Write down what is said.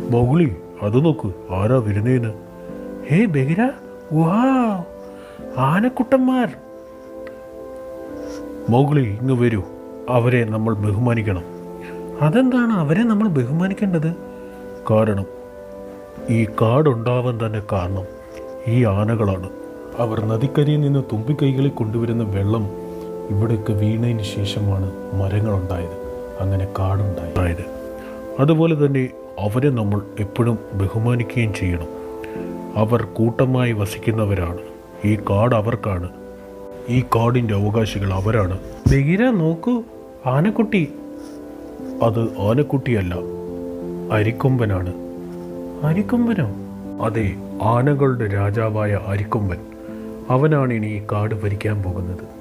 Mowgli അത് നോക്ക് ആരാ വരുന്നേന്ന്? ഹേ ബഹിര വാ ആനക്കുട്ടന്മാർ. മൗഗ്ലി ഇങ്ങ് വരൂ അവരെ നമ്മൾ ബഹുമാനിക്കണം. അതെന്താണ് അവരെ നമ്മൾ ബഹുമാനിക്കേണ്ടത്? കാരണം ഈ കാടുണ്ടാവാൻ തന്നെ കാരണം ഈ ആനകളാണ്. അവർ നദിക്കരയിൽ നിന്ന് തുമ്പിക്കൈകളിൽ കൊണ്ടുവരുന്ന വെള്ളം ഇവിടേക്ക് വീണതിന് ശേഷമാണ് മരങ്ങളുണ്ടായത്. അങ്ങനെ കാടുണ്ടായത്. അതുപോലെ തന്നെ അവരെ നമ്മൾ എപ്പോഴും ബഹുമാനിക്കുകയും ചെയ്യണം. അവർ കൂട്ടമായി വസിക്കുന്നവരാണ്. ഈ കാട് അവർക്കാണ്. ഈ കാടിന്റെ അവകാശികൾ അവരാണ്. ബഹിര നോക്കൂ. ആനക്കുട്ടി. അത് ആനക്കുട്ടിയല്ല. അരിക്കൊമ്പനാണ്. അരിക്കൊമ്പനോ? അതെ ആനകളുടെ രാജാവായ അരിക്കൊമ്പൻ. അവനാണ് ഇനി ഈ കാട് ഭരിക്കാൻ പോകുന്നത്.